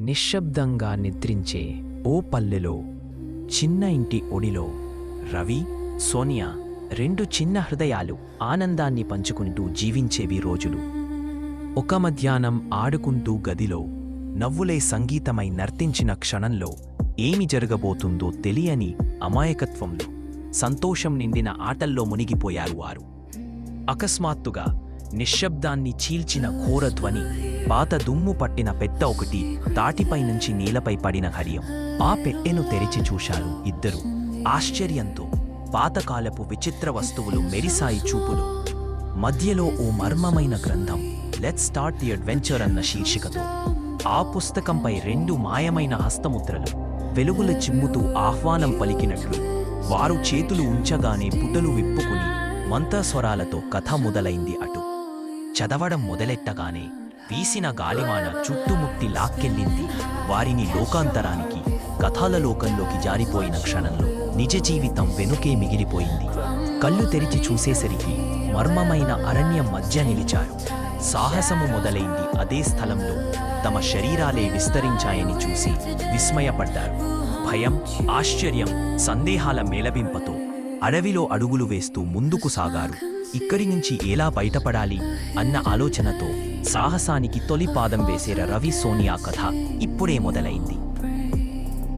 నిశ్శబ్దంగా నిద్రించే ఓ పల్లెలో చిన్న ఇంటి ఒడిలో రవి సోనియా రెండు చిన్న హృదయాలు ఆనందాన్ని పంచుకుంటూ జీవించేవి రోజులు. ఒక మధ్యాహ్నం ఆడుకుంటూ గదిలో నవ్వులే సంగీతమై నర్తించిన క్షణంలో ఏమి జరగబోతుందో తెలియని అమాయకత్వంలో సంతోషం నిండిన ఆటల్లో మునిగిపోయారు వారు. అకస్మాత్తుగా నిశ్శబ్దాన్ని చీల్చిన ఘోర ధ్వని పాత దుమ్ము పట్టిన పెద్ద ఒకటి తాటిపై నుంచి నేలపై పడిన హరియం. ఆ పెట్టెను తెరిచి చూశారు ఇద్దరు. ఆశ్చర్యంతో పాతకాలపు విచిత్ర వస్తువులు మెరిసాయి చూపులు. మధ్యలో ఓ మర్మమైన గ్రంథం లెట్ స్టార్ట్ ది అడ్వెంచర్ అన్న శీర్షికతో. ఆ పుస్తకంపై రెండు మాయమైన హస్తముద్రలు వెలుగుల చిమ్ముతూ ఆహ్వానం పలికినట్లు వారు చేతులు ఉంచగానే పుటలు విప్పుకుని మంత్రస్వరాలతో కథ మొదలైంది అటు. చదవడం మొదలెట్టగానే వీసిన గాలివాన చుట్టుముట్టి లాక్కెళ్ళింది వారిని లోకాంతరానికి కథాల లోకంలోకి జారిపోయిన క్షణంలో నిజ జీవితం వెనుకే మిగిలిపోయింది. కళ్ళు తెరిచి చూసేసరికి మర్మమైన అరణ్యం మధ్య నిలిచారు. సాహసము మొదలైంది అదే స్థలంలో తమ శరీరాలే విస్తరించాయని చూసి విస్మయపడ్డారు. భయం ఆశ్చర్యం సందేహాల మేలబింపతో అడవిలో అడుగులు వేస్తూ ముందుకు సాగారు. ఇక్కడి నుంచి ఎలా బయటపడాలి అన్న ఆలోచనతో సాహసానికి తొలి పాదం వేసేర రవి సోనియా కథ ఇప్పుడే మొదలైంది.